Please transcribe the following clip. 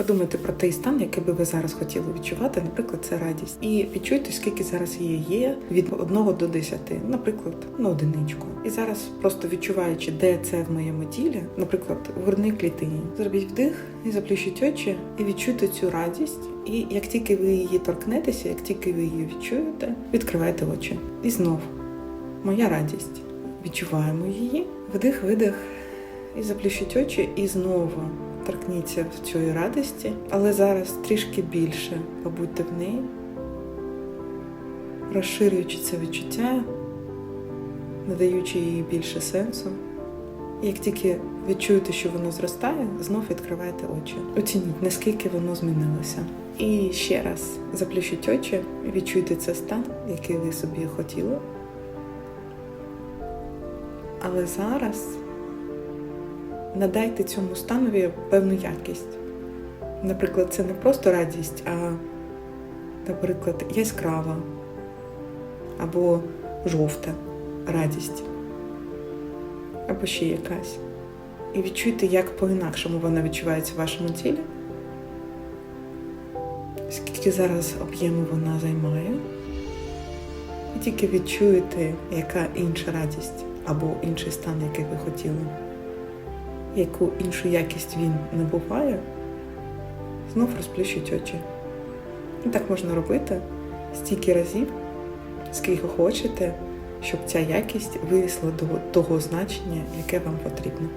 Подумайте про той стан, який би ви зараз хотіли відчувати. Наприклад, це радість. І відчуйте, скільки зараз її є від 1 до 10, наприклад, на одиничку. І зараз, просто відчуваючи, де це в моєму тілі, наприклад, в грудній клітині, зробіть вдих і заплющіть очі, і відчуйте цю радість. І як тільки ви її торкнетеся, як тільки ви її відчуєте, відкривайте очі. І знов моя радість. Відчуваємо її. Вдих, видих. І заплющіть очі, і знову торкніться в цієї радості, але зараз трішки більше побудьте в неї, розширюючи це відчуття, надаючи їй більше сенсу. Як тільки відчуєте, що воно зростає, знов відкривайте очі. Оцініть, наскільки воно змінилося. І ще раз заплющіть очі, відчуйте цей стан, який ви собі хотіли. Але зараз надайте цьому станові певну якість. Наприклад, це не просто радість, а, наприклад, яскрава або жовта радість, або ще якась. І відчуйте, як по-інакшому вона відчувається в вашому тілі, скільки зараз об'єму вона займає. І тільки відчуєте, яка інша радість або інший стан, який ви хотіли яку іншу якість він набуває, знов розплющить очі. І так можна робити стільки разів, скільки хочете, щоб ця якість вирісла до того значення, яке вам потрібно.